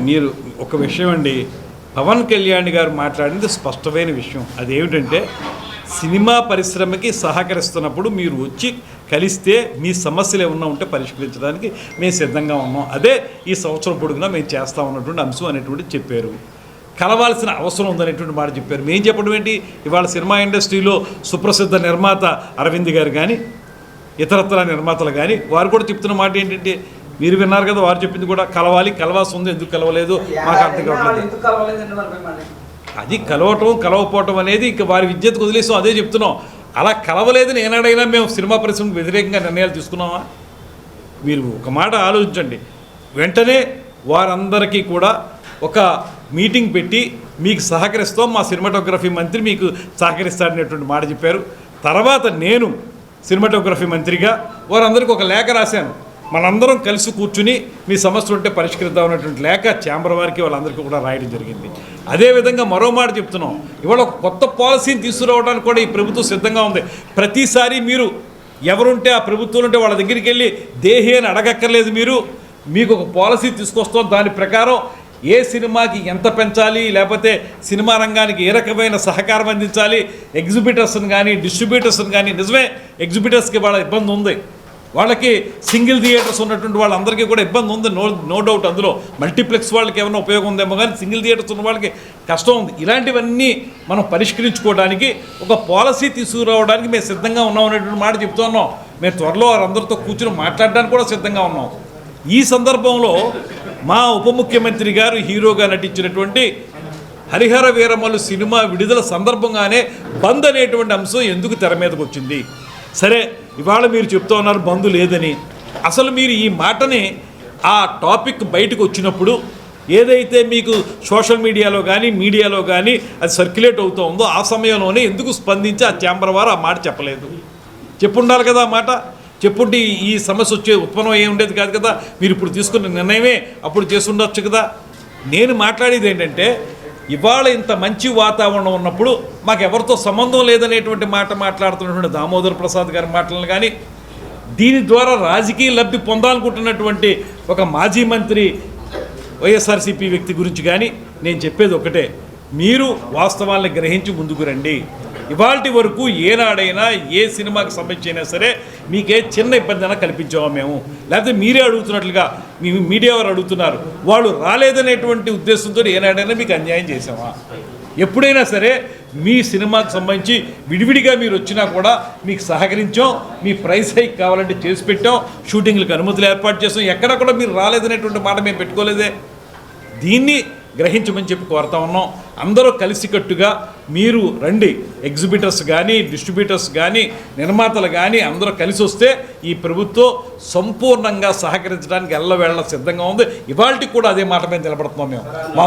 మీరు ఒక విషయం అండి. పవన్ కళ్యాణ్ గారు మాట్లాడింది స్పష్టమైన విషయం. అదేమిటంటే సినిమా పరిశ్రమకి సహకరిస్తున్నప్పుడు మీరు వచ్చి కలిస్తే మీ సమస్యలు ఏమన్నా ఉంటే పరిష్కరించడానికి మేము సిద్ధంగా ఉన్నాం. అదే ఈ సంవత్సరం పొడుగునా మేము చేస్తా ఉన్నటువంటి అంశం అనేటువంటి చెప్పారు. కలవాల్సిన అవసరం ఉందనేటువంటి మాట చెప్పారు. మేము చెప్పడం ఏంటి? ఇవాళ సినిమా ఇండస్ట్రీలో సుప్రసిద్ధ నిర్మాత అరవింద్ గారు కానీ ఇతరత్ర నిర్మాతలు కానీ వారు కూడా చెప్తున్న మాట ఏంటంటే మీరు విన్నారు కదా వారు చెప్పింది కూడా కలవాలి కలవాల్సి ఉంది ఎందుకు కలవలేదు మాకు అర్థం కావట్లేదు. అది కలవటం కలవపోవటం అనేది ఇక వారి విద్యతకు వదిలేసాం అదే చెప్తున్నాం. అలా కలవలేదని ఏనాడైనా మేము సినిమా పరిశ్రమకు వ్యతిరేకంగా నిర్ణయాలు తీసుకున్నామా? మీరు ఒక మాట ఆలోచించండి. వెంటనే వారందరికీ కూడా ఒక మీటింగ్ పెట్టి మీకు సహకరిస్తాం మా సినిమాటోగ్రఫీ మంత్రి మీకు సహకరిస్తాడనేటువంటి మాట చెప్పారు. తర్వాత నేను సినిమాటోగ్రఫీ మంత్రిగా వారందరికీ ఒక లేఖ రాశాను. మనందరం కలిసి కూర్చుని మీ సమస్యలు ఉంటే పరిష్కరిద్దాం అనేటువంటి లేఖ ఛాంబర్ వారికి వాళ్ళందరికీ కూడా రాయడం జరిగింది. అదేవిధంగా మరో మాట చెప్తున్నాం. ఇవాళ ఒక కొత్త పాలసీని తీసుకురావడానికి కూడా ఈ ప్రభుత్వం సిద్ధంగా ఉంది. ప్రతిసారి మీరు ఎవరుంటే ఆ ప్రభుత్వం ఉంటే వాళ్ళ దగ్గరికి వెళ్ళి దేహి అని అడగక్కర్లేదు మీరు. మీకు ఒక పాలసీ తీసుకొస్తాం. దాని ప్రకారం ఏ సినిమాకి ఎంత పెంచాలి? లేకపోతే సినిమా రంగానికి ఏ రకమైన సహకారం అందించాలి? ఎగ్జిబిటర్స్ని కానీ డిస్ట్రిబ్యూటర్స్ని కానీ నిజమే ఎగ్జిబిటర్స్కి వాళ్ళ ఇబ్బంది ఉంది. వాళ్ళకి సింగిల్ థియేటర్స్ ఉన్నటువంటి వాళ్ళందరికీ కూడా ఇబ్బంది ఉంది. నో నో డౌట్ అందులో. మల్టీప్లెక్స్ వాళ్ళకి ఏమైనా ఉపయోగం ఉందేమో కానీ సింగిల్ థియేటర్స్ ఉన్న వాళ్ళకి కష్టం ఉంది. ఇలాంటివన్నీ మనం పరిష్కరించుకోవడానికి ఒక పాలసీ తీసుకురావడానికి మేము సిద్ధంగా ఉన్నాం అనేటువంటి మాట చెప్తున్నాం మేము త్వరలో వారందరితో కూర్చుని మాట్లాడడానికి కూడా సిద్ధంగా ఉన్నాం. ఈ సందర్భంలో మా ఉప ముఖ్యమంత్రి గారు హీరోగా నటించినటువంటి హరిహర వీరమలు సినిమా విడుదల సందర్భంగానే బంద్ అనేటువంటి అంశం ఎందుకు తెర మీదకు వచ్చింది? సరే ఇవాళ మీరు చెప్తా ఉన్నారు బంద్ లేదని. అసలు మీరు ఈ మాటని ఆ టాపిక్ బయటకు వచ్చినప్పుడు ఏదైతే మీకు సోషల్ మీడియాలో కానీ మీడియాలో కానీ అది సర్క్యులేట్ అవుతూ ఉందో ఆ సమయంలోనే ఎందుకు స్పందించి ఆ ఛాంబర్ వారు ఆ మాట చెప్పలేదు? చెప్పుండాలి కదా ఆ మాట. చెప్పుంటే ఈ- సమస్య వచ్చే ఉత్పన్నం ఏ ఉండేది కాదు కదా? మీరు ఇప్పుడు తీసుకున్న నిర్ణయమే అప్పుడు చేసుండొచ్చు కదా? నేను మాట్లాడేది ఏంటంటే ఇవాళ ఇంత మంచి వాతావరణం ఉన్నప్పుడు మాకు ఎవరితో సంబంధం లేదనేటువంటి మాట మాట్లాడుతున్నటువంటి దామోదర్ ప్రసాద్ గారి మాటలను కానీ దీని ద్వారా రాజకీయ లబ్ధి పొందాలనుకుంటున్నటువంటి ఒక మాజీ మంత్రి వైఎస్ఆర్సీపీ వ్యక్తి గురించి కానీ నేను చెప్పేది ఒకటే. మీరు వాస్తవాలను గ్రహించి ముందుకు రండి. ఇవాల్టి వరకు ఏనాడైనా ఏ సినిమాకి సంబంధించి అయినా సరే మీకే చిన్న ఇబ్బంది అయినా కల్పించామా మేము? లేకపోతే మీరే అడుగుతున్నట్లుగా మీ మీడియా వారు అడుగుతున్నారు. వాళ్ళు రాలేదనేటువంటి ఉద్దేశంతో ఏనాడైనా మీకు అన్యాయం చేసామా ఎప్పుడైనా సరే మీ సినిమాకి సంబంధించి విడివిడిగా మీరు వచ్చినా కూడా మీకు సహకరించాం మీ ప్రైస్ హైక్ కావాలంటే చేసి పెట్టాం షూటింగ్లకు అనుమతులు ఏర్పాటు చేసాం ఎక్కడ కూడా మీరు రాలేదనేటువంటి మాట మేము పెట్టుకోలేదే. దీన్ని గ్రహించమని చెప్పి కోరుతా ఉన్నాం. అందరూ కలిసికట్టుగా మీరు రండి. ఎగ్జిబిటర్స్ కానీ డిస్ట్రిబ్యూటర్స్ కానీ నిర్మాతలు కానీ అందరూ కలిసి వస్తే ఈ ప్రభుత్వం సంపూర్ణంగా సహకరించడానికి ఎల్లవేళ సిద్ధంగా ఉంది. ఇవాళకి కూడా అదే మాట మీద నిలబడుతున్నాం మేము. మా